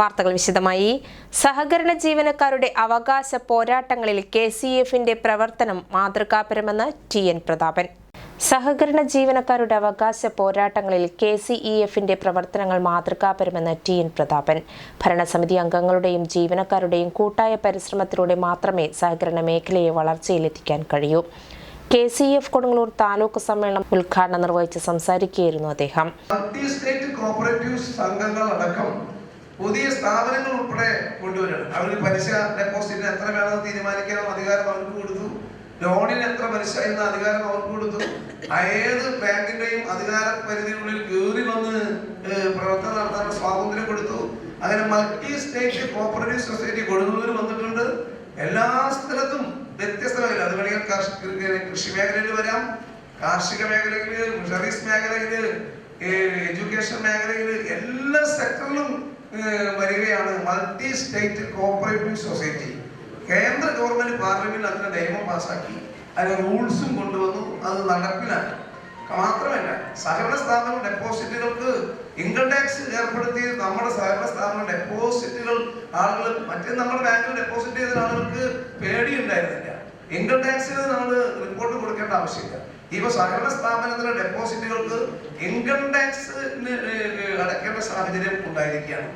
വാർത്തകൾ വിശദമായി. സഹകരണ ജീവനക്കാരുടെ അവകാശ പോരാട്ടങ്ങളിൽ കെ സി എഫിന്റെ പ്രവർത്തനം മാതൃകാപരമെന്ന് ടി എൻ പ്രതാപൻ. സഹകരണ ജീവനക്കാരുടെ അവകാശ പോരാട്ടങ്ങളിൽ കെ സി ഇ എഫിന്റെ പ്രവർത്തനങ്ങൾ മാതൃകാപരമെന്ന് ടി എൻ പ്രതാപൻ. ഭരണസമിതി അംഗങ്ങളുടെയും ജീവനക്കാരുടെയും കൂട്ടായ പരിശ്രമത്തിലൂടെ മാത്രമേ സഹകരണ മേഖലയെ വളർച്ചയിലെത്തിക്കാൻ കഴിയൂ. K C F Kodungallur taluk സമ്മേളനം ഉദ്ഘാടനം നിർവഹിച്ച് സംസാരിക്കുകയായിരുന്നു അദ്ദേഹം. സ്ഥാപനങ്ങൾ ഉൾപ്പെടെ കൊണ്ടുവരണം അവർക്ക് പലിശ ഡെപ്പോസിറ്റിന് എത്ര വേണമെന്ന് തീരുമാനിക്കാനുള്ള അധികാരം അവർക്ക് കൊടുത്തു. ലോണിന് എത്ര പലിശ എന്ന അധികാരം അവർക്ക് കൊടുത്തു. ഏത് ബാങ്കിന്റെയും അധികാര പരിധിക്കുള്ളിൽ കയറി വന്ന് പ്രവർത്തനം നടത്താനുള്ള സ്വാതന്ത്ര്യം കൊടുത്തു. അങ്ങനെ multi state cooperative society Kodungallur വന്നിട്ടുണ്ട്. എല്ലാ സ്ഥലത്തും വ്യത്യസ്ത മേഖല അത് വേണമെങ്കിൽ കൃഷി മേഖലയിൽ വരാം. കാർഷിക മേഖലയിൽ ഫിഷറീസ് മേഖലയിൽ എഡ്യൂക്കേഷൻ മേഖലയിൽ എല്ലാ സെക്ടറിലും വരികയാണ് മൾട്ടി സ്റ്റേറ്റ് കോപ്പറേറ്റീവ് സൊസൈറ്റി കേന്ദ്ര ഗവൺമെന്റ് പാർലമെന്റിൽ അതിന്റെ നിയമം പാസാക്കി. അതിന് റൂൾസും കൊണ്ടുവന്നു. അത് നടപ്പിലാക്കി. മാത്രമല്ല സഹകരണ സ്ഥാപന ഡെപ്പോസിറ്റുകൾക്ക് ഇൻകം ടാക്സ് ഏർപ്പെടുത്തി. നമ്മുടെ സഹകരണ സ്ഥാപന ഡെപ്പോസിറ്റുകൾ ആളുകൾ മറ്റേ നമ്മുടെ ബാങ്കിൽ ഡെപ്പോസിറ്റ് ചെയ്ത ആളുകൾക്ക് പേടിയുണ്ടായിരുന്നില്ല. ഇൻകം ടാക്സിന് നമ്മൾ റിപ്പോർട്ട് കൊടുക്കേണ്ട ആവശ്യമില്ല. ഇപ്പൊ സഹകരണ സ്ഥാപനത്തിലെ ഡെപ്പോസിറ്റുകൾക്ക് ഇൻകം ടാക്സ് അടയ്ക്കേണ്ട സാഹചര്യം ഉണ്ടായിരിക്കുകയാണ്.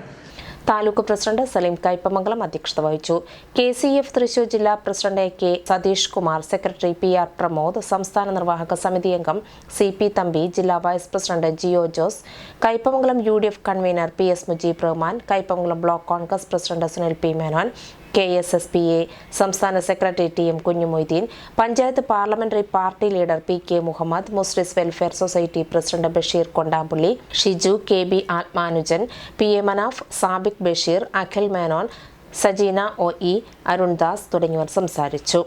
താലൂക്ക് പ്രസിഡന്റ് സലീം കയ്പമംഗലം അധ്യക്ഷത വഹിച്ചു. കെ സി എഫ് തൃശൂർ ജില്ലാ president K Satheesh Kumar secretary P R Pramod സംസ്ഥാന നിർവാഹക സമിതി അംഗം സി പി തമ്പി ജില്ലാ vice president Jio Jose Kaipamangalam U D F convener P S Mujeeb Rahman Kaipamangalam block Congress president Sunil P Menon K S S P A സംസ്ഥാന secretary T M Kunhumoideen panchayat parliamentary party leader P K Muhammad Muslims welfare society president Basheer Kondampulli Shiju K B Athmanujan P A Manaf Sabik Basheer Akhil Menon Sajeena O E Arundas തുടങ്ങിയവർ സംസാരിച്ചു.